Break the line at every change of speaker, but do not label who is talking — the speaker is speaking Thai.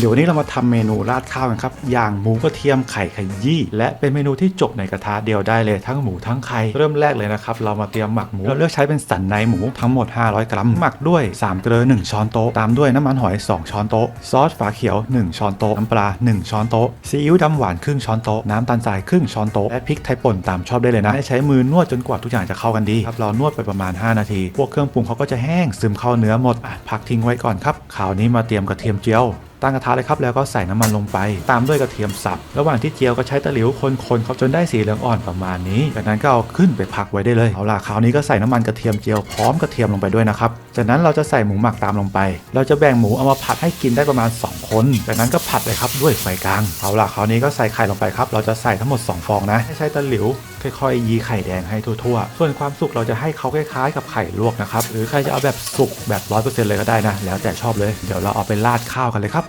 เดี๋ยววันนี้เรามาทำเมนูราดข้าวกันครับ อย่างหมูกระเทียมไข่ขยี้และเป็นเมนูที่จบในกระทะเดียวได้เลยทั้งหมูทั้งไข่เริ่มแรกเลยนะครับ เรามาเตรียมหมักหมูเราเลือกใช้เป็นสันในหมูทั้งหมด 500 กรัมหมักด้วย 3 เกลือ 1 ช้อนโต๊ะตามด้วยน้ำมันหอย 2 ช้อนโต๊ะซอสฝาเขียว 1 ช้อนโต๊ะน้ำปลา 1 ช้อนโต๊ะซีอิ๊วดำหวานครึ่งช้อนโต๊ะน้ำตาลทรายครึ่งช้อนโต๊ะและพริกไทยป่นตามชอบได้เลยนะให้ใช้มือนวดจนกว่าทุกอย่างจะเข้ากันดีครับเรานวดไปประมาณ 5 นาที พวกเครื่องปรุงเขาก็จะแห้งซึมเข้าเนื้อหมดพักทิ้งไว้ก่อนครับคราวนี้มาเตรียมกระเทียมเจียว ตั้งกระทะเลยครับแล้วก็ใส่น้ำมันลงไป ตามด้วยกระเทียมสับ ระหว่างที่เจียวก็ใช้ตะหลิวคนๆครับจนได้สีเหลืองอ่อนประมาณนี้ จากนั้นก็เอาขึ้นไปพักไว้ได้เลย เอาล่ะคราวนี้ก็ใส่น้ำมันกระเทียมเจียวพร้อมกระเทียมลงไปด้วยนะครับ จากนั้นเราจะใส่หมูหมักตามลงไป เราจะแบ่งหมูเอามาผัดให้กินได้ประมาณ 2 คน จากนั้นก็ผัดเลยครับด้วยไฟกลาง เอาล่ะคราวนี้ก็ใส่ไข่ลงไปครับ เราจะใส่ทั้งหมด 2 ฟองนะใใช้ตะหลิวค่อยๆยีไข่แดงให้ทั่วๆ ส่วนความสุกเราจะให้เขาคล้ายๆ กับไข่ลวกนะครับ หรือใครจะเอาแบบสุกแบบ100%เลยก็ได้นะ แล้วแต่ชอบเลย เดี๋ยวเราเอาไปราดข้าวกันเลยครับ